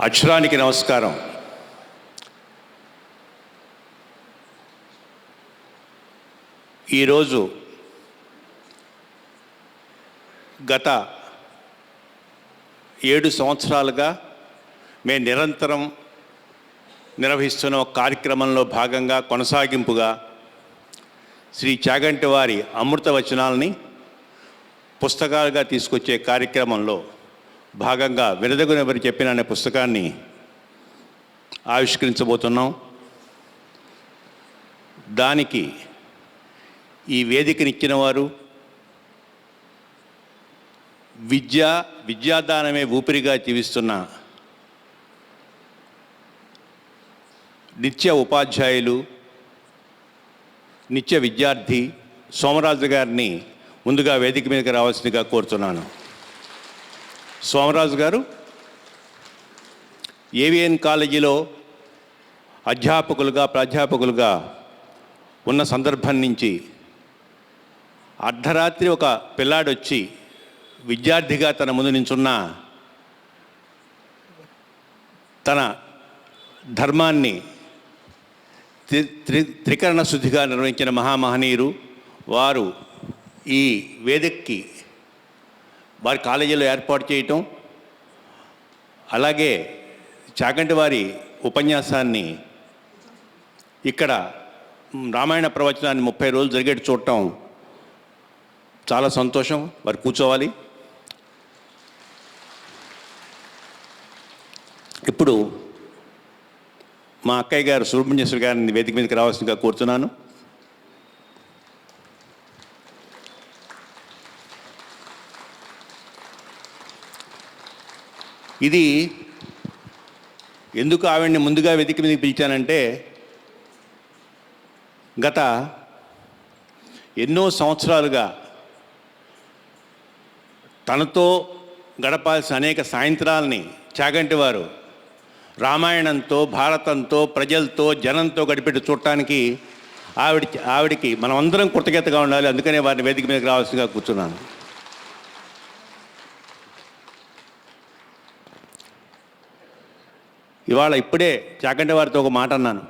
అక్షరానికి నమస్కారం. ఈరోజు గత ఏడు సంవత్సరాలుగా మేము నిరంతరం నిర్వహిస్తున్న ఒక కార్యక్రమంలో భాగంగా కొనసాగింపుగా శ్రీ చాగంటి వారి అమృత వచనాలని పుస్తకాలుగా తీసుకొచ్చే కార్యక్రమంలో భాగంగా వినదగునెవరు చెప్పిన అనే పుస్తకాన్ని ఆవిష్కరించబోతున్నాం. దానికి ఈ వేదికనిచ్చిన వారు విద్య విద్యాదానమే ఊపిరిగా జీవిస్తున్న నిత్య ఉపాధ్యాయులు నిత్య విద్యార్థి సోమరాజు గారిని ముందుగా వేదిక మీదకి రావాల్సిందిగా కోరుతున్నాను. సోమరాజు గారు ఏవిఎన్ కాలేజీలో అధ్యాపకులుగా ప్రాధ్యాపకులుగా ఉన్న సందర్భం నుంచి అర్ధరాత్రి ఒక పిల్లాడొచ్చి విద్యార్థిగా తన ముందు నించున్న తన ధర్మాన్ని త్రి త్రి త్రికరణ శుద్ధిగా నిర్వహించిన మహామహనీయురు వారు ఈ వేదికకి వారి కాలేజీలో ఏర్పాటు చేయటం అలాగే చాగంటి వారి ఉపన్యాసాన్ని ఇక్కడ రామాయణ ప్రవచనాన్ని ముప్పై రోజులు జరిగేట్టు చూడటం చాలా సంతోషం. వారు కూర్చోవాలి. ఇప్పుడు మా అక్కయ్య గారు సుబ్రహ్మణ్యేశ్వర గారిని వేదిక మీదకి రావాల్సిందిగా కోరుతున్నాను. ఇది ఎందుకు ఆవిడ్ని ముందుగా వెతికి మీదకి పిలిచానంటే గత ఎన్నో సంవత్సరాలుగా తనతో గడపాల్సిన అనేక సాయంత్రాలని చాగంటి వారు రామాయణంతో భారతంతో ప్రజలతో జనంతో గడిపెట్టి చూడటానికి ఆవిడ ఆవిడికి మనమందరం కృతజ్ఞతగా ఉండాలి. అందుకనే వారిని వేదిక మీదకి రావాల్సిందిగా కూర్చున్నాను. ఇవాళ ఇప్పుడే చాకంటి వారితో ఒక మాట అన్నాను.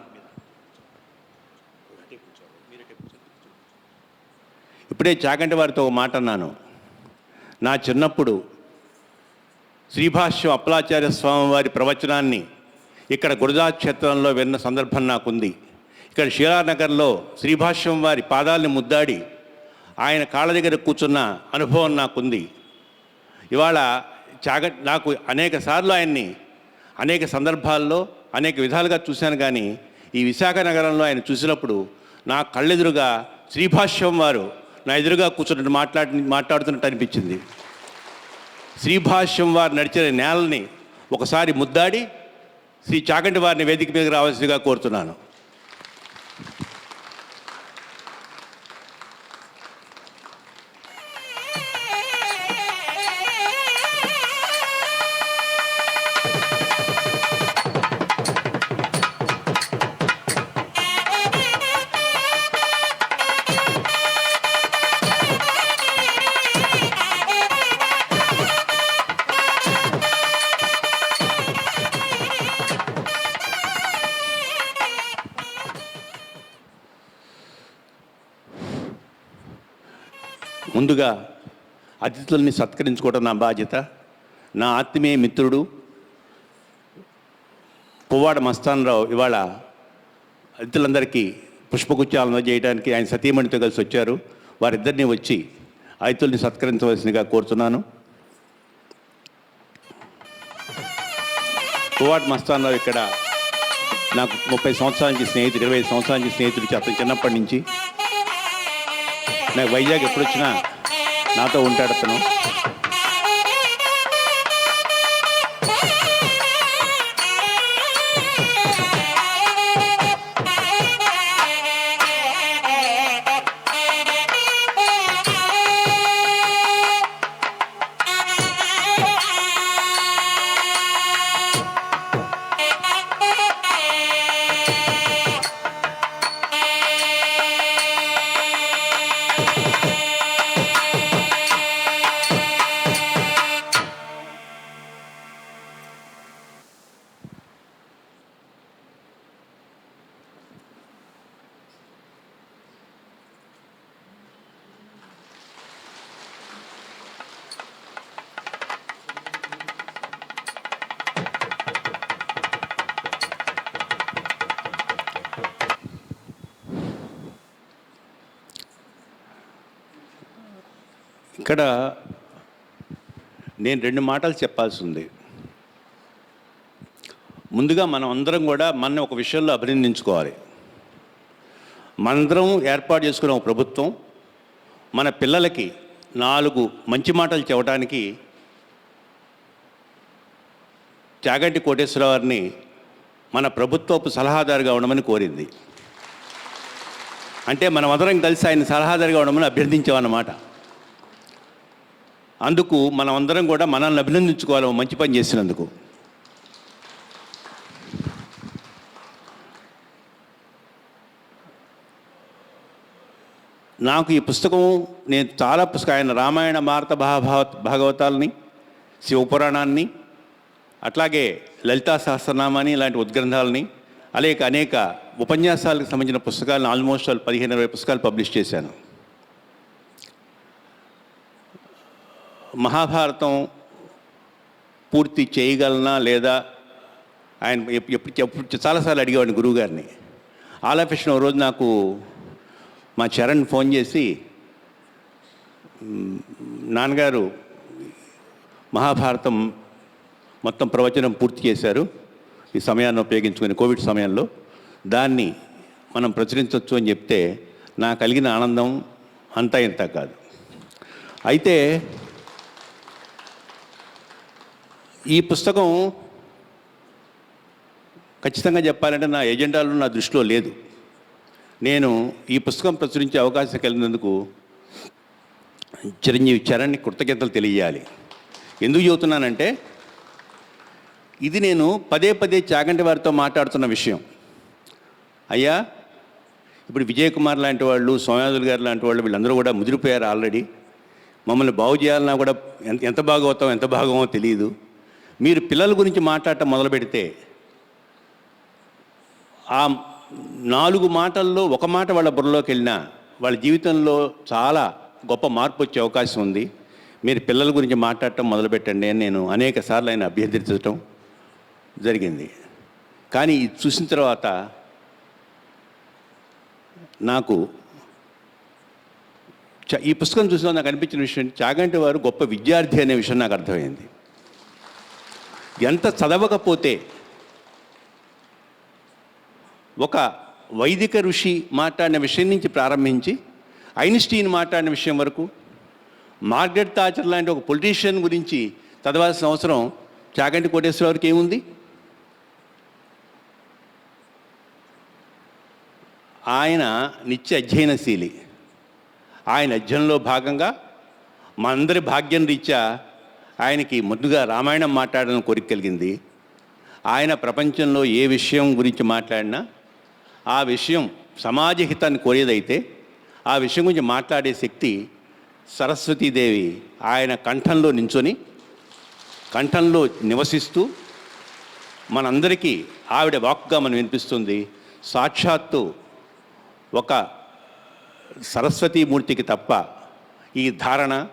ఇప్పుడే చాకంటి వారితో ఒక మాట అన్నాను. నా చిన్నప్పుడు శ్రీభాష్యం అప్పలాచార్య స్వామి వారి ప్రవచనాన్ని ఇక్కడ గురజాక్షేత్రంలో విన్న సందర్భం నాకుంది. ఇక్కడ శీలానగర్లో శ్రీభాష్యం వారి పాదాలని ముద్దాడి ఆయన కాళ్ళ దగ్గర కూర్చున్న అనుభవం నాకుంది. ఇవాళ చాగ నాకు అనేక సార్లు ఆయన్ని అనేక సందర్భాల్లో అనేక విధాలుగా చూశాను కానీ ఈ విశాఖ నగరంలో ఆయన చూసినప్పుడు నా కళ్ళెదురుగా శ్రీభాష్యం వారు నా ఎదురుగా కూర్చున్నట్టు మాట్లాడి మాట్లాడుతున్నట్టు అనిపించింది. శ్రీభాష్యం వారు నడిచిన నేలని ఒకసారి ముద్దాడి శ్రీ చాగంటి వారిని వేదిక మీదకి రావాల్సిందిగా కోరుతున్నాను. అతిథుల్ని సత్కరించుకోవడం నా బాధ్యత. నా ఆత్మీయ మిత్రుడు పువ్వాడ మస్తానరావు ఇవాళ అతిథులందరికీ పుష్పగుచ్చాలను చేయడానికి ఆయన సతీమణితో కలిసి వచ్చారు. వారిద్దరిని వచ్చి అతిథుల్ని సత్కరించవలసిందిగా కోరుతున్నాను. పువ్వాడ మస్తానరావు ఇక్కడ నాకు ముప్పై సంవత్సరానికి స్నేహితుడు ఇరవై సంవత్సరాల నుంచి స్నేహితుడు అతను చిన్నప్పటి నుంచి. నాకు వైజాగ్ ఎప్పుడు వచ్చినా నాతో ఉంటాడు అతను. ఇక్కడ నేను రెండు మాటలు చెప్పాల్సి ఉంది ముందుగా మనం అందరం కూడా మన ఒక విషయంలో అభినందించుకోవాలి. మనందరం ఏర్పాటు చేసుకున్న ఒక ప్రభుత్వం మన పిల్లలకి నాలుగు మంచి మాటలు చెప్పడానికి చాగంటి కోటేశ్వరరావుని మన ప్రభుత్వపు సలహాదారుగా ఉండమని కోరింది. అంటే మనమందరం కలిసి ఆయన సలహాదారుగా ఉండమని అభ్యర్థించామన్నమాట. అందుకు మనం అందరం కూడా మనల్ని అభినందించుకోవాలి. మంచి పని చేసినందుకు. నాకు ఈ పుస్తకం నేను చాలా పుస్తకం ఆయన రామాయణ భారత భాగవత భాగవతాలని శివపురాణాన్ని అట్లాగే లలితా సహస్రనామాని ఇలాంటి ఉద్గ్రంథాలని అలాగే అనేక ఉపన్యాసాలకు సంబంధించిన పుస్తకాలను ఆల్మోస్ట్ పదిహేను ఇరవై పుస్తకాలు పబ్లిష్ చేశాను. మహాభారతం పూర్తి చేయగలనా లేదా? ఆయన ఎప్పుడు ఎప్పుడు చాలాసార్లు అడిగేవాడిని గురువుగారిని. ఆలోపించిన రోజు నాకు మా చరణ్ ఫోన్ చేసి నాన్నగారు మహాభారతం మొత్తం ప్రవచనం పూర్తి చేశారు. ఈ సమయాన్ని ఉపయోగించుకుని కోవిడ్ సమయంలో. దాన్ని మనం ప్రచురించవచ్చు అని చెప్తే నాకు కలిగిన ఆనందం అంతా ఇంత కాదు. అయితే ఈ పుస్తకం ఖచ్చితంగా చెప్పాలంటే నా ఎజెండాలో నా దృష్టిలో లేదు. నేను ఈ పుస్తకం ప్రచురించే అవకాశం కలిగినందుకు చిరంజీవి చరణ్ని కృతజ్ఞతలు తెలియజేయాలి. ఎందుకు చెబుతున్నానంటే ఇది నేను పదే పదే చాగంటి వారితో మాట్లాడుతున్న విషయం. అయ్యా ఇప్పుడు విజయ్ కుమార్ లాంటి వాళ్ళు సోమయాజులు గారు లాంటి వాళ్ళు వీళ్ళందరూ కూడా ముదిరిపోయారు ఆల్రెడీ. మమ్మల్ని బాగు చేయాలన్నా కూడా ఎంత ఎంత బాగవుతాం ఎంత బాగమో తెలియదు మీరు పిల్లల గురించి మాట్లాడటం మొదలు పెడితే ఆ నాలుగు మాటల్లో ఒక మాట వాళ్ళ బుర్రలోకి వెళ్ళినా వాళ్ళ జీవితంలో చాలా గొప్ప మార్పు వచ్చే అవకాశం ఉంది. మీరు పిల్లల గురించి మాట్లాడటం మొదలుపెట్టండి అని నేను అనేక సార్లు ఆయన అభ్యర్థించడం జరిగింది. కానీ ఇది చూసిన తర్వాత నాకు చ- ఈ పుస్తకం చూసిన నాకు అనిపించిన విషయం చాగంటి వారు గొప్ప విద్యార్థి అనే విషయం నాకు అర్థమైంది. ఎంత చదవకపోతే ఒక వైదిక ఋషి మాట్లాడిన విషయం నుంచి ప్రారంభించి ఐన్స్టీన్ మాట్లాడిన విషయం వరకు మార్గరెట్ తాచర్ లాంటి ఒక పొలిటీషియన్ గురించి చదవాల్సిన అవసరం చాగంటి కోటేశ్వరరావుకి ఏముంది? ఆయన నిత్య అధ్యయనశీలి. ఆయన అధ్యయనంలో భాగంగా మా అందరి భాగ్యం రీత్యా ఆయనకి ముందుగా రామాయణం మాట్లాడడం కోరిక కలిగింది. ఆయన ప్రపంచంలో ఏ విషయం గురించి మాట్లాడినా ఆ విషయం సమాజ హితాన్ని కోరేదైతే ఆ విషయం గురించి మాట్లాడే శక్తి సరస్వతీదేవి ఆయన కంఠంలో నించొని కంఠంలో నివసిస్తూ మనందరికీ ఆవిడ వాక్గా మనం వినిపిస్తుంది. సాక్షాత్తు ఒక సరస్వతీమూర్తికి తప్ప ఈ ధారణ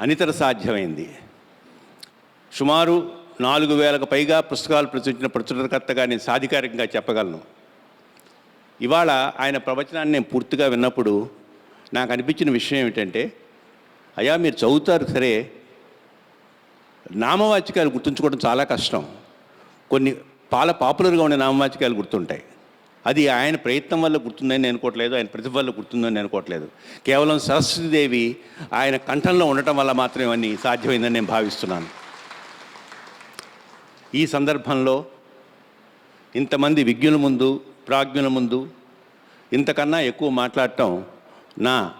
అనితర సాధ్యమైంది. సుమారు నాలుగు వేలకు పైగా పుస్తకాలు ప్రచురించిన ప్రచురణకర్తగా నేను సాధికారికంగా చెప్పగలను. ఇవాళ ఆయన ప్రవచనాన్ని నేను పూర్తిగా విన్నప్పుడు నాకు అనిపించిన విషయం ఏమిటంటే అయ్యా మీరు చదువుతారు సరే నామవాచకాలు గుర్తుంచుకోవడం చాలా కష్టం. కొన్ని చాలా పాపులర్గా ఉండే నామవాచకాలు గుర్తుంటాయి. అది ఆయన ప్రయత్నం వల్ల గుర్తుందని నేను అనుకోవట్లేదు ఆయన ప్రతిభ వల్ల గుర్తుందని నేను అనుకోవట్లేదు. కేవలం సరస్వతీదేవి ఆయన కంఠంలో ఉండటం వల్ల మాత్రమే అన్నీ సాధ్యమైందని నేను భావిస్తున్నాను. ఈ సందర్భంలో ఇంతమంది విజ్ఞుల ముందు ప్రాజ్ఞుల ముందు ఇంతకన్నా ఎక్కువ మాట్లాడటం నా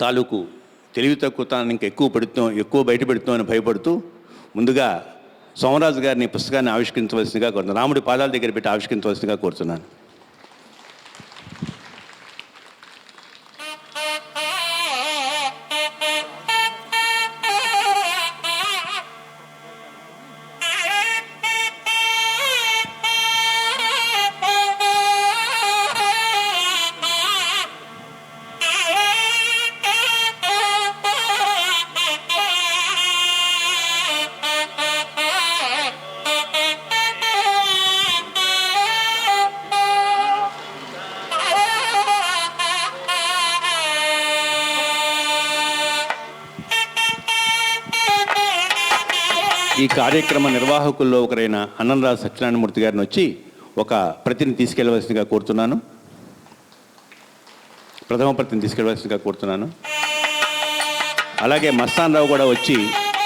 తాలూకు తెలివి తాను ఇంకా ఎక్కువ పెడుతాం ఎక్కువ బయట పెడుతామని భయపడుతూ ముందుగా సోమరాజు గారిని పుస్తకాన్ని ఆవిష్కరించవలసిందిగా కోరుతున్నాను. రాముడి పాదాల దగ్గర పెట్టి ఆవిష్కరించవలసిందిగా కోరుతున్నాను. కార్యక్రమ నిర్వాహకుల్లో ఒకరైన అనంతరాజు సత్యనారాయణమూర్తి గారిని వచ్చి ఒక ప్రతిని తీసుకెళ్ళవలసిందిగా కోరుతున్నాను. ప్రథమ ప్రతిని తీసుకెళ్ళవలసిందిగా కోరుతున్నాను. అలాగే మస్తాన్ రావు కూడా వచ్చి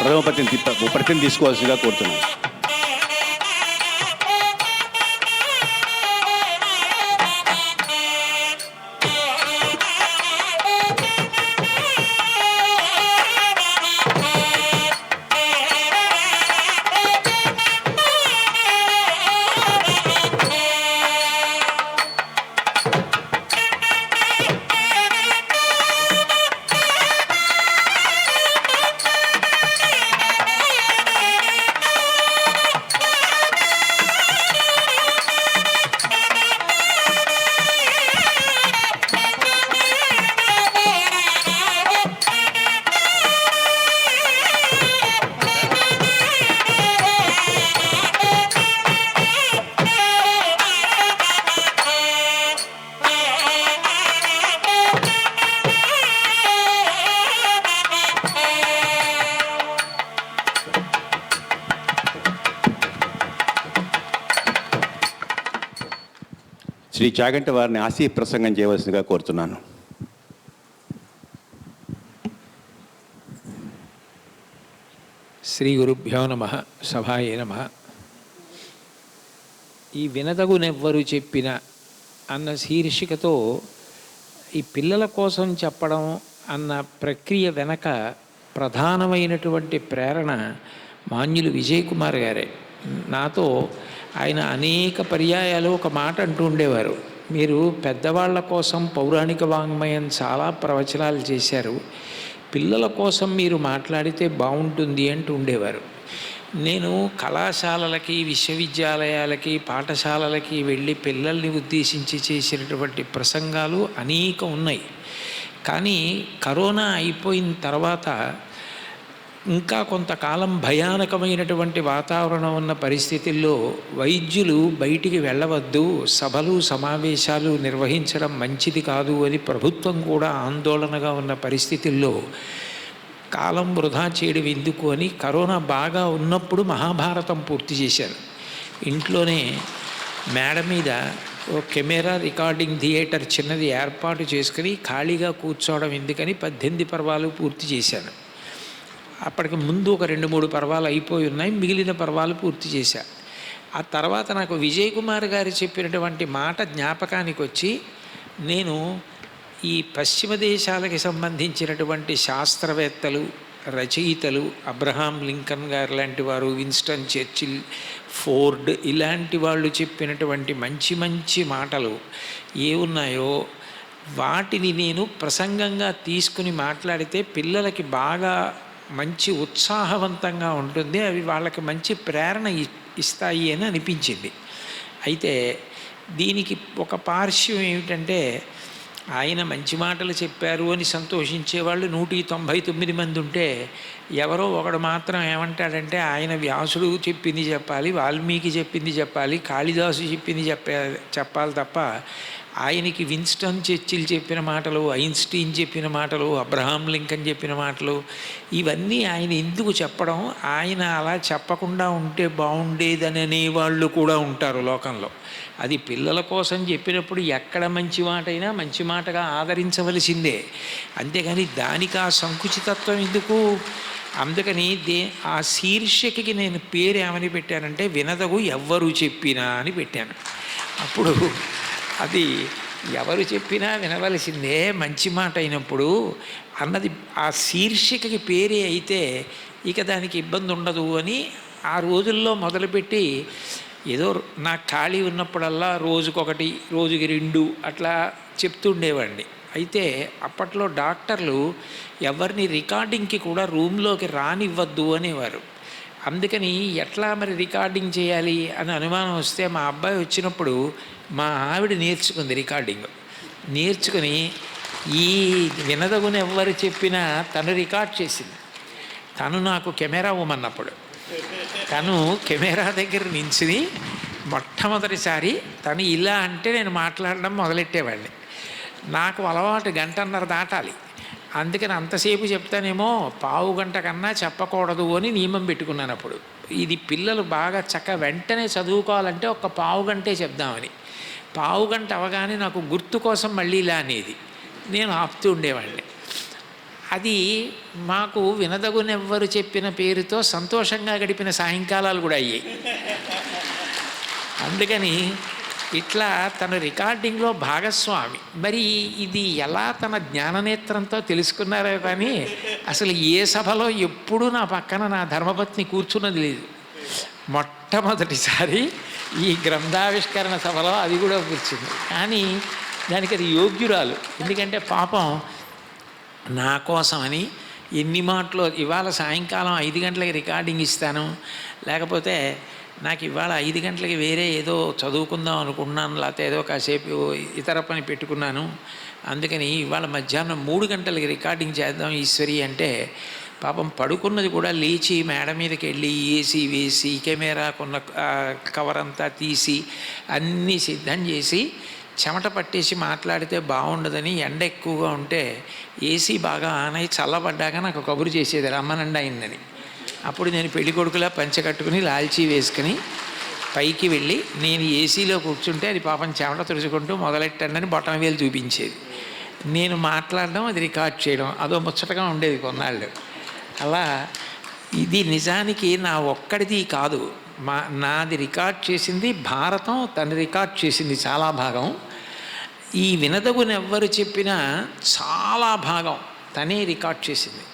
ప్రథమ ప్రతిని ప్రతిని తీసుకోవాల్సిందిగా కోరుతున్నాను. శ్రీ చాగంటి వారిని ఆశీ ప్రసంగం చేయవలసిందిగా కోరుతున్నాను. శ్రీ గురుభ్యో నమ సభాయే నమ. ఈ వినదగునెవ్వరు చెప్పిన అన్న శీర్షికతో ఈ పిల్లల కోసం చెప్పడం అన్న ప్రక్రియ వెనక ప్రధానమైనటువంటి ప్రేరణ మాన్యులు విజయ్ కుమార్ గారే. నాతో ఆయన అనేక పర్యాయాలు ఒక మాట అంటూ ఉండేవారు. మీరు పెద్దవాళ్ళ కోసం పౌరాణిక వాంగ్మయం చాలా ప్రవచనాలు చేశారు. పిల్లల కోసం మీరు మాట్లాడితే బాగుంటుంది అంటూ ఉండేవారు. నేను కళాశాలలకి విశ్వవిద్యాలయాలకి పాఠశాలలకి వెళ్ళి పిల్లల్ని ఉద్దేశించి చేసినటువంటి ప్రసంగాలు అనేక ఉన్నాయి. కానీ కరోనా అయిపోయిన తర్వాత ఇంకా కొంతకాలం భయానకమైనటువంటి వాతావరణం ఉన్న పరిస్థితుల్లో వైద్యులు బయటికి వెళ్ళవద్దు సభలు సమావేశాలు నిర్వహించడం మంచిది కాదు అని ప్రభుత్వం కూడా ఆందోళనగా ఉన్న పరిస్థితుల్లో కాలం వృధా చేయడం ఎందుకు అని కరోనా బాగా ఉన్నప్పుడు మహాభారతం పూర్తి చేశారు. ఇంట్లోనే మేడ మీద ఓ కెమెరా రికార్డింగ్ థియేటర్ చిన్నది ఏర్పాటు చేసుకుని ఖాళీగా కూర్చోవడం ఎందుకని పద్దెనిమిది పర్వాలు పూర్తి చేశాను అప్పటికి ముందు ఒక రెండు మూడు పర్వాలు అయిపోయి ఉన్నాయి. మిగిలిన పర్వాలు పూర్తి చేశా. ఆ తర్వాత నాకు విజయ్ కుమార్ గారు చెప్పినటువంటి మాట జ్ఞాపకానికి వచ్చి నేను ఈ పశ్చిమ దేశాలకి సంబంధించినటువంటి శాస్త్రవేత్తలు రచయితలు అబ్రహాం లింకన్ గారు లాంటి వారు విన్స్టన్ చర్చిల్ ఫోర్డ్ ఇలాంటి వాళ్ళు చెప్పినటువంటి మంచి మంచి మాటలు ఏ ఉన్నాయో వాటిని నేను ప్రసంగంగా తీసుకుని మాట్లాడితే పిల్లలకి బాగా మంచి ఉత్సాహవంతంగా ఉంటుంది అవి వాళ్ళకి మంచి ప్రేరణ ఇ- ఇస్తాయి అని అనిపించింది. అయితే దీనికి ఒక పార్శ్వం ఏమిటంటే ఆయన మంచి మాటలు చెప్పారు అని సంతోషించే వాళ్ళు నూటి తొంభై తొమ్మిది మంది ఉంటే ఎవరో ఒకడు మాత్రం ఏమంటాడంటే ఆయన వ్యాసుడు చెప్పింది చెప్పాలి వాల్మీకి చెప్పింది చెప్పాలి కాళిదాసు చెప్పింది చెప్పే చెప్పాలి తప్ప ఆయనకి విన్స్టన్ చర్చిల్ చెప్పిన మాటలు ఐన్స్టీన్ చెప్పిన మాటలు అబ్రహాం లింకన్ చెప్పిన మాటలు ఇవన్నీ ఆయన ఎందుకు చెప్పడం? ఆయన అలా చెప్పకుండా ఉంటే బాగుండేదని అనేవాళ్ళు కూడా ఉంటారు లోకంలో. అది పిల్లల కోసం చెప్పినప్పుడు ఎక్కడ మంచి మాట అయినా మంచి మాటగా ఆదరించవలసిందే. అంతేగాని దానికి ఆ సంకుచితత్వం ఎందుకు? అందుకని దే ఆ శీర్షికకి నేను పేరు ఏమని పెట్టానంటే వినదగు ఎవ్వరు చెప్పినా అని పెట్టాను. అప్పుడు అది ఎవరు చెప్పినా వినవలసిందే. మంచి మాట అయినప్పుడు అన్నది ఆ శీర్షికకి పేరే అయితే ఇక దానికి ఇబ్బంది ఉండదు అని ఆ రోజుల్లో మొదలుపెట్టి ఏదో నాకు ఖాళీ ఉన్నప్పుడల్లా రోజుకొకటి రోజుకి రెండు అట్లా చెప్తుండేవాడిని. అయితే అప్పట్లో డాక్టర్లు ఎవరిని రికార్డింగ్కి కూడా రూమ్లోకి రానివ్వద్దు అనేవారు. అందుకని ఎట్లా మరి రికార్డింగ్ చేయాలి అని అనుమానం వస్తే మా అబ్బాయి వచ్చినప్పుడు మా ఆవిడ నేర్చుకుంది రికార్డింగ్. నేర్చుకుని ఈ వినదగున ఎవరు చెప్పినా తను రికార్డ్ చేసింది. తను నాకు కెమెరా ఇవ్వమన్నప్పుడు తను కెమెరా దగ్గర నించుని మొట్టమొదటిసారి తను ఇలా అంటే నేను మాట్లాడడం మొదలెట్టేవాడిని. నాకు అలవాటు గంటన్నర దాటాలి. అందుకని అంతసేపు చెప్తానేమో పావు గంట కన్నా చెప్పకూడదు అని నియమం పెట్టుకున్నాను అప్పుడు. ఇది పిల్లలు బాగా చక్క వెంటనే చదువుకోవాలంటే ఒక పావు గంటే చెప్దామని. పావు గంట అవగానే నాకు గుర్తు కోసం మళ్ళీ ఇలా అనేది. నేను ఆపుతూ ఉండేవాడిని. అది మాకు వినదగునెవ్వరు చెప్పిన పేరుతో సంతోషంగా గడిపిన సాయంకాలాలు కూడా అయ్యాయి. అందుకని ఇట్లా తన రికార్డింగ్లో భాగస్వామి. మరి ఇది ఎలా తన జ్ఞాననేత్రంతో తెలుసుకున్నారో కానీ అసలు ఏ సభలో ఎప్పుడూ నా పక్కన నా ధర్మపత్ని కూర్చున్నది లేదు. మొట్టమొదటిసారి ఈ గ్రంథావిష్కరణ సభలో అది కూడా కూర్చుంది. కానీ దానికి అది యోగ్యురాలు. ఎందుకంటే పాపం నా కోసమని ఎన్ని మాటలు ఇవాళ సాయంకాలం ఐదు గంటలకి రికార్డింగ్ ఇస్తాను. లేకపోతే నాకు ఇవాళ ఐదు గంటలకి వేరే ఏదో చదువుకుందాం అనుకున్నాను లేకపోతే ఏదో కాసేపు ఇతర పని పెట్టుకున్నాను. అందుకని ఇవాళ మధ్యాహ్నం మూడు గంటలకి రికార్డింగ్ చేద్దాం ఈశ్వరి అంటే పాపం పడుకున్నది కూడా లేచి మేడ మీదకి వెళ్ళి ఏసీ వేసి కెమెరా కొన్న కవర్ అంతా తీసి అన్నీ సిద్ధం చేసి చెమట పట్టేసి మాట్లాడితే బాగుండదని ఎండ ఎక్కువగా ఉంటే ఏసీ బాగా ఆన్ అయి చల్లబడ్డాక నాకు కబురు చేసేది రమ్మనండి అయిందని. అప్పుడు నేను పెళ్ళి కొడుకులా పంచె లాల్చీ వేసుకుని పైకి వెళ్ళి నేను ఏసీలో కూర్చుంటే అది పాపం చెమట తుడుచుకుంటూ మొదలెట్టండి బొటన వేలు చూపించేది. నేను మాట్లాడడం అది రికార్డ్ చేయడం అదో ముచ్చటగా ఉండేది కొన్నాళ్ళు. అలా ఇది నిజానికి నా ఒక్కడిది కాదు. మా నాది రికార్డ్ చేసింది భారతం తను రికార్డ్ చేసింది చాలా భాగం. ఈ వినదగునెవ్వరు చెప్పినా చాలా భాగం తనే రికార్డ్ చేసింది.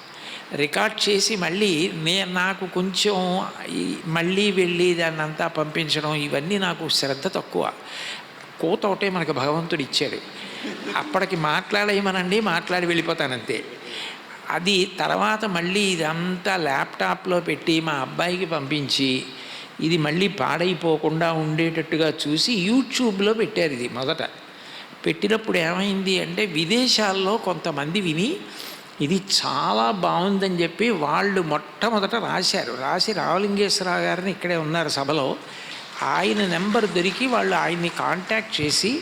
రికార్డ్ చేసి మళ్ళీ నే నాకు కొంచెం మళ్ళీ వెళ్ళి దాన్ని అంతా పంపించడం ఇవన్నీ నాకు శ్రద్ధ తక్కువ. కోత ఒకటే మనకు భగవంతుడు ఇచ్చాడు. అప్పటికి మాట్లాడేయమనండి మాట్లాడి వెళ్ళిపోతానంతే. అది తర్వాత మళ్ళీ ఇదంతా ల్యాప్టాప్లో పెట్టి మా అబ్బాయికి పంపించి ఇది మళ్ళీ పాడైపోకుండా ఉండేటట్టుగా చూసి యూట్యూబ్లో పెట్టారు ఇది మొదట. పెట్టినప్పుడు ఏమైంది అంటే విదేశాల్లో కొంతమంది విని ఇది చాలా బాగుందని చెప్పి వాళ్ళు మొట్టమొదట రాశారు. రాసి రావలింగేశ్వరరావు గారిని ఇక్కడే ఉన్నారు సభలో. ఆయన నెంబర్ దొరికి వాళ్ళు ఆయన్ని కాంటాక్ట్ చేసి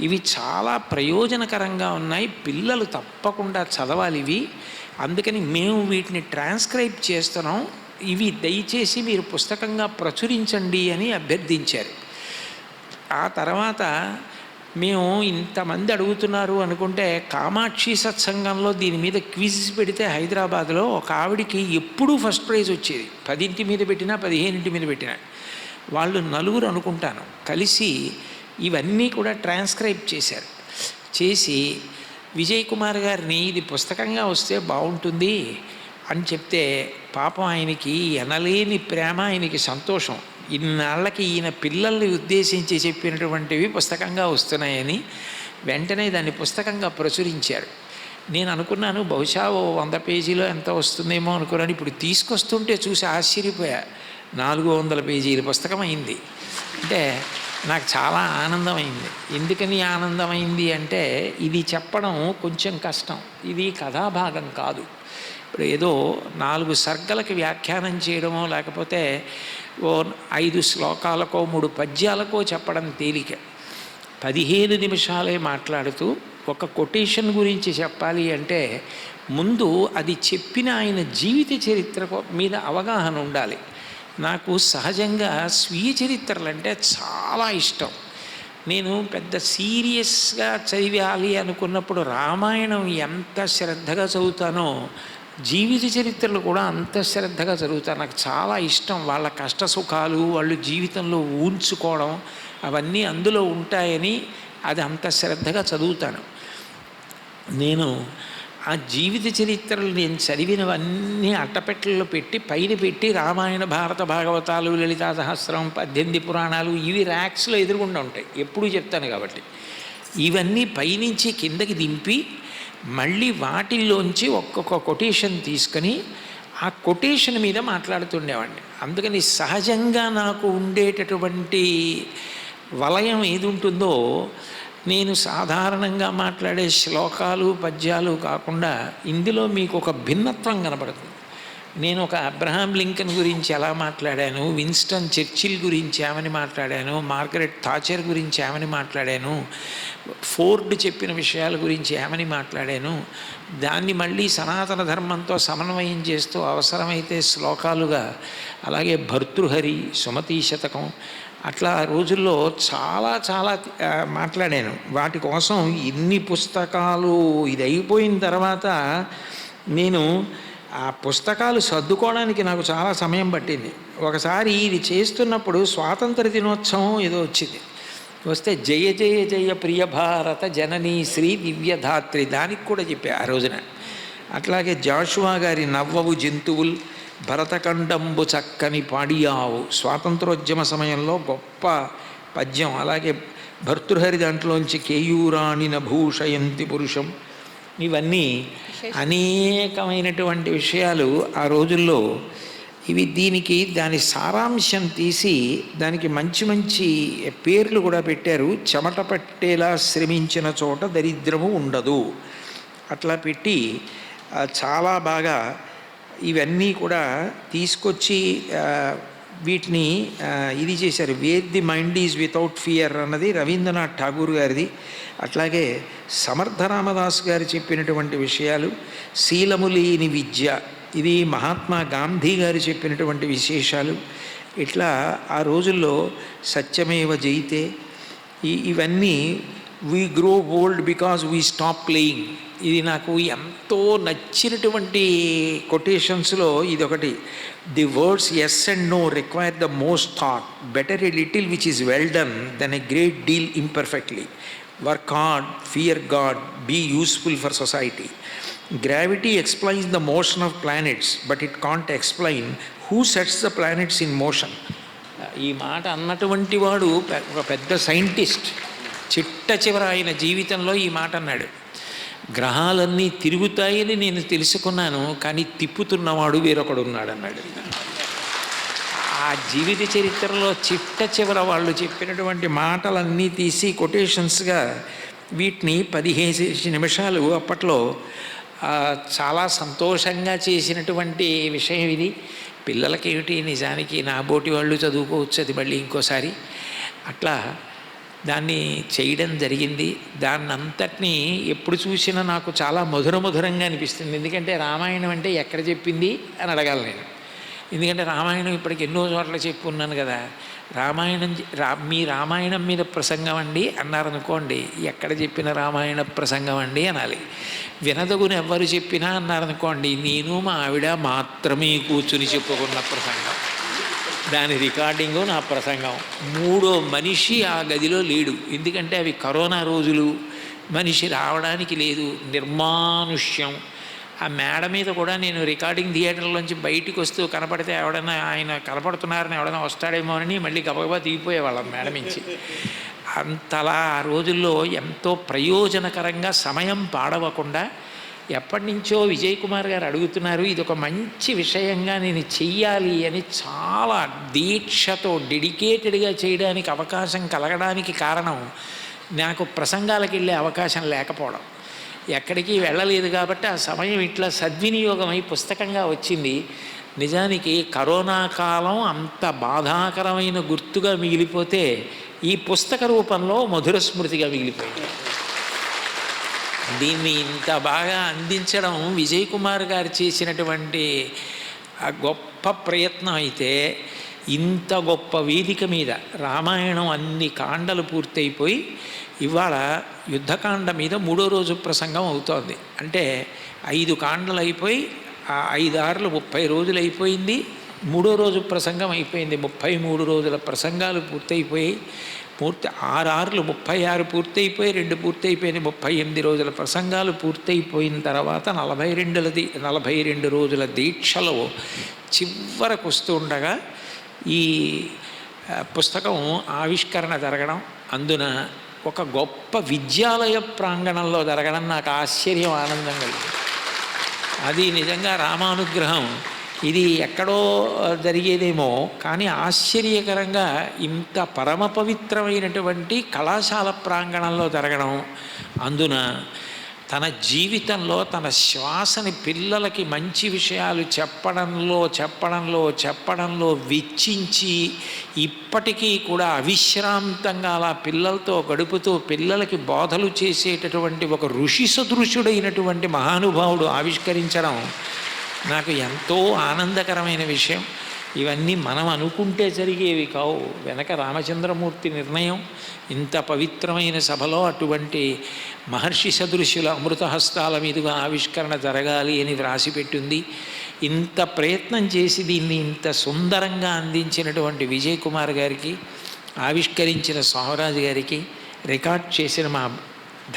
ఇవి చాలా ప్రయోజనకరంగా ఉన్నాయి పిల్లలు తప్పకుండా చదవాలి ఇవి. అందుకని మేము వీటిని ట్రాన్స్క్రైబ్ చేస్తున్నాం. ఇవి దయచేసి మీరు పుస్తకంగా ప్రచురించండి అని అభ్యర్థించారు. ఆ తర్వాత మేము ఇంతమంది అడుగుతున్నారు అనుకుంటే కామాక్షి సత్సంగంలో దీని మీద క్విజ్ పెడితే హైదరాబాద్లో ఒక ఆవిడికి ఎప్పుడూ ఫస్ట్ ప్రైజ్ వచ్చేది. పదింటి మీద పెట్టినా పదిహేనింటి మీద పెట్టినా. వాళ్ళు నలుగురు అనుకుంటాను. కలిసి ఇవన్నీ కూడా ట్రాన్స్క్రైబ్ చేశారు. చేసి విజయ్ కుమార్ గారిని ఇది పుస్తకంగా వస్తే బాగుంటుంది అని చెప్తే పాపం ఆయనకి ఎనలేని ప్రేమ ఆయనకి సంతోషం. ఇన్నాళ్ళకి ఈయన పిల్లల్ని ఉద్దేశించి చెప్పినటువంటివి పుస్తకంగా వస్తున్నాయని వెంటనే దాన్ని పుస్తకంగా ప్రచురించారు. నేను అనుకున్నాను బహుశా ఓ వంద పేజీలో ఎంత వస్తుందేమో అనుకున్నాను. ఇప్పుడు తీసుకొస్తుంటే చూసి ఆశ్చర్యపోయా. నాలుగు వందల పేజీల పుస్తకం అయింది. అంటే నాకు చాలా ఆనందమైంది. ఎందుకని ఆనందమైంది అంటే ఇది చెప్పడం కొంచెం కష్టం. ఇది కథాభాగం కాదు. ఇప్పుడు ఏదో నాలుగు సర్గలకు వ్యాఖ్యానం చేయడమో లేకపోతే ఓ ఐదు శ్లోకాలకో మూడు పద్యాలకో చెప్పడం తేలిక. పదిహేను నిమిషాలే మాట్లాడుతూ ఒక కొటేషన్ గురించి చెప్పాలి అంటే ముందు అది చెప్పిన ఆయన జీవిత చరిత్ర మీద అవగాహన ఉండాలి. నాకు సహజంగా స్వీయ చరిత్రలు అంటే చాలా ఇష్టం. నేను పెద్ద సీరియస్గా చదివాలి అనుకున్నప్పుడు రామాయణం ఎంత శ్రద్ధగా చదువుతానో జీవిత చరిత్రలు కూడా అంత శ్రద్ధగా చదువుతాను నాకు చాలా ఇష్టం వాళ్ళ కష్ట సుఖాలు వాళ్ళు జీవితంలో ఊంచుకోవడం అవన్నీ అందులో ఉంటాయని అది అంత శ్రద్ధగా చదువుతాను. నేను ఆ జీవిత చరిత్రలు నేను చదివినవన్నీ అట్టపెట్టెల్లో పెట్టి పైన పెట్టి రామాయణ భారత భాగవతాలు లలితా సహస్రం పద్దెనిమిది పురాణాలు ఇవి ర్యాక్స్లో ఎదురుగుండా ఉంటాయి. ఎప్పుడూ చెప్తాను కాబట్టి. ఇవన్నీ పైనుంచి కిందకి దింపి మళ్ళీ వాటిల్లోంచి ఒక్కొక్క కొటేషన్ తీసుకొని ఆ కొటేషన్ మీద మాట్లాడుతుండేవాడిని. అందుకని సహజంగా నాకు ఉండేటటువంటి వలయం ఏది ఉంటుందో నేను సాధారణంగా మాట్లాడే శ్లోకాలు పద్యాలు కాకుండా ఇందులో మీకు ఒక భిన్నత్వం కనబడుతుంది. నేను ఒక అబ్రహాం లింకన్ గురించి ఎలా మాట్లాడాను విన్స్టన్ చర్చిల్ గురించి ఏమని మాట్లాడాను మార్గరెట్ థాచర్ గురించి ఏమని మాట్లాడాను ఫోర్డ్ చెప్పిన విషయాల గురించి ఏమని మాట్లాడాను దాన్ని మళ్ళీ సనాతన ధర్మంతో సమన్వయం చేస్తూ అవసరమైతే శ్లోకాలుగా అలాగే భర్తృహరి సుమతీ శతకం అట్లా ఆ రోజుల్లో చాలా చాలా మాట్లాడాను. వాటి కోసం ఇన్ని పుస్తకాలు ఇది అయిపోయిన తర్వాత నేను ఆ పుస్తకాలు సర్దుకోవడానికి నాకు చాలా సమయం పట్టింది. ఒకసారి ఇది చేస్తున్నప్పుడు స్వాతంత్ర దినోత్సవం ఏదో వచ్చింది. వస్తే జయ జయ జయ ప్రియ భారత జననీ శ్రీ దివ్యధాత్రి దానికి కూడా చెప్పా ఆ రోజున. అట్లాగే జాషువా గారి నవ్వవు జంతువులు భరతఖండంబు చక్కని పాడియావు. స్వాతంత్రోద్యమ సమయంలో గొప్ప పద్యం. అలాగే భర్తృహరి దాంట్లోంచి కేయూరాణిన భూషయంతి పురుషం. ఇవన్నీ అనేకమైనటువంటి విషయాలు ఆ రోజుల్లో ఇవి దీనికి దాని సారాంశం తీసి దానికి మంచి మంచి పేర్లు కూడా పెట్టారు. చెమట పట్టేలా శ్రమించిన చోట దరిద్రము ఉండదు. అట్లా పెట్టి చాలా బాగా ఇవన్నీ కూడా తీసుకొచ్చి వీటిని ఇది చేశారు. Where the mind is without fear అన్నది రవీంద్రనాథ్ ఠాగూర్ గారిది. అట్లాగే సమర్థ రామదాస్ గారు చెప్పినటువంటి విషయాలు శీలములేని విద్య ఇది మహాత్మా గాంధీ గారు చెప్పినటువంటి విశేషాలు. ఇట్లా ఆ రోజుల్లో సత్యమేవ జయితే ఇవన్నీ we grow old because we stop playing ఇది నాకు ఎంతో నచ్చినటువంటి కొటేషన్స్లో ఇది ఒకటి the words yes and no require the most thought better a little which is well done than a great deal imperfectly work hard fear God be useful for society gravity explains the motion of planets but it can't explain who sets the planets in motion ఈ మాట అన్నటువంటి వాడు ఒక పెద్ద scientist. చిట్ట చివర ఆయన జీవితంలో ఈ మాట అన్నాడు. గ్రహాలన్నీ తిరుగుతాయని నేను తెలుసుకున్నాను కానీ తిప్పుతున్నవాడు వేరొకడు ఉన్నాడు అన్నాడు ఆ జీవిత చరిత్రలో చిట్ట చివర వాళ్ళు చెప్పినటువంటి మాటలన్నీ తీసి కొటేషన్స్గా వీటిని పదిహేను నిమిషాలు అప్పట్లో చాలా సంతోషంగా చేసినటువంటి విషయం ఇది. పిల్లలకి ఏమిటి నిజానికి నా బోటి వాళ్ళు చదువుకోవచ్చు అది మళ్ళీ ఇంకోసారి. అట్లా దాన్ని చేయడం జరిగింది. దాన్ని అంతటినీ ఎప్పుడు చూసినా నాకు చాలా మధుర మధురంగా అనిపిస్తుంది. ఎందుకంటే రామాయణం అంటే ఎక్కడ చెప్పింది అని అడగాలి నేను. ఎందుకంటే రామాయణం ఇప్పటికి ఎన్నో చోట్ల చెప్పున్నాను కదా. రామాయణం రా మీ రామాయణం మీద ప్రసంగం అండి అన్నారనుకోండి ఎక్కడ చెప్పిన రామాయణ ప్రసంగం అండి అనాలి. వినదగుని ఎవ్వరు చెప్పినా అన్నారనుకోండి నేను మా ఆవిడ మాత్రమే కూర్చుని చెప్పుకున్న ప్రసంగం. దాని రికార్డింగు నా ప్రసంగం. మూడో మనిషి ఆ గదిలో లేడు. ఎందుకంటే అవి కరోనా రోజులు. మనిషి రావడానికి లేదు. నిర్మానుష్యం. ఆ మేడ మీద కూడా నేను రికార్డింగ్ థియేటర్లోంచి బయటికి వస్తూ కనపడితే ఎవడన్నా ఆయన కనపడుతున్నారని ఎవడన్నా వస్తాడేమో అని మళ్ళీ గబగబా దిగిపోయేవాళ్ళం మేడ నుంచి అంతలా ఆ రోజుల్లో ఎంతో ప్రయోజనకరంగా సమయం పాడవకుండా ఎప్పటి నుంచో విజయ్ కుమార్ గారు అడుగుతున్నారు ఇది ఒక మంచి విషయంగా నేను చెయ్యాలి అని చాలా దీక్షతో డెడికేటెడ్గా చేయడానికి అవకాశం కలగడానికి కారణం నాకు ప్రసంగాలకు వెళ్ళే అవకాశం లేకపోవడం. ఎక్కడికి వెళ్ళలేదు కాబట్టి ఆ సమయం ఇట్లా సద్వినియోగమై పుస్తకంగా వచ్చింది. నిజానికి కరోనా కాలం అంత బాధాకరమైన గుర్తుగా మిగిలిపోతే ఈ పుస్తక రూపంలో మధుర స్మృతిగా మిగిలిపోయింది. దీన్ని ఇంత బాగా అందించడం విజయ్ కుమార్ గారు చేసినటువంటి ఆ గొప్ప ప్రయత్నం అయితే ఇంత గొప్ప వేదిక మీద రామాయణం అన్ని కాండలు పూర్తయిపోయి ఇవాళ యుద్ధకాండ మీద మూడో రోజు ప్రసంగం అవుతోంది. అంటే ఐదు కాండలు అయిపోయి ఆ ఐదారులు ముప్పై రోజులు అయిపోయింది. మూడో రోజు ప్రసంగం అయిపోయింది. ముప్పై మూడు రోజుల ప్రసంగాలు పూర్తయిపోయి పూర్తి ఆరు ముప్పై ఆరు పూర్తయిపోయి రెండు పూర్తయిపోయినాయి. ముప్పై ఎనిమిది రోజుల ప్రసంగాలు పూర్తయిపోయిన తర్వాత నలభై రెండులది నలభై రెండు రోజుల దీక్షలో చివరకు వస్తూ ఉండగా ఈ పుస్తకం ఆవిష్కరణ జరగడం అందున ఒక గొప్ప విద్యాలయ ప్రాంగణంలో జరగడం నాకు ఆశ్చర్యం ఆనందం కలిగింది. అది నిజంగా రామానుగ్రహం. ఇది ఎక్కడో జరిగేదేమో కానీ ఆశ్చర్యకరంగా ఇంత పరమ పవిత్రమైనటువంటి కళాశాల ప్రాంగణంలో జరగడం అందున తన జీవితంలో తన శ్వాసని పిల్లలకి మంచి విషయాలు చెప్పడంలో చెప్పడంలో చెప్పడంలో వెచ్చించి ఇప్పటికీ కూడా అవిశ్రాంతంగా అలా పిల్లలతో గడుపుతూ పిల్లలకి బోధలు చేసేటటువంటి ఒక ఋషి సదృశుడైనటువంటి మహానుభావుడు ఆవిష్కరించడం నాకు ఎంతో ఆనందకరమైన విషయం. ఇవన్నీ మనం అనుకుంటే జరిగేవి కావు. వెనక రామచంద్రమూర్తి నిర్ణయం. ఇంత పవిత్రమైన సభలో అటువంటి మహర్షి సదృశ్యుల అమృతహస్తాల మీదుగా ఆవిష్కరణ జరగాలి అని వ్రాసిపెట్టింది. ఇంత ప్రయత్నం చేసి దీన్ని ఇంత సుందరంగా అందించినటువంటి విజయ్ కుమార్ గారికి ఆవిష్కరించిన సోమరాజు గారికి రికార్డ్ చేసిన మా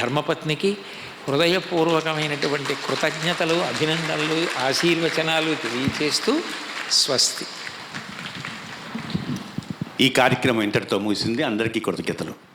ధర్మపత్నికి హృదయపూర్వకమైనటువంటి కృతజ్ఞతలు అభినందనలు ఆశీర్వచనాలు తెలియచేస్తూ స్వస్తి. ఈ కార్యక్రమం ఇంతటితో ముగిసింది. అందరికీ కృతజ్ఞతలు.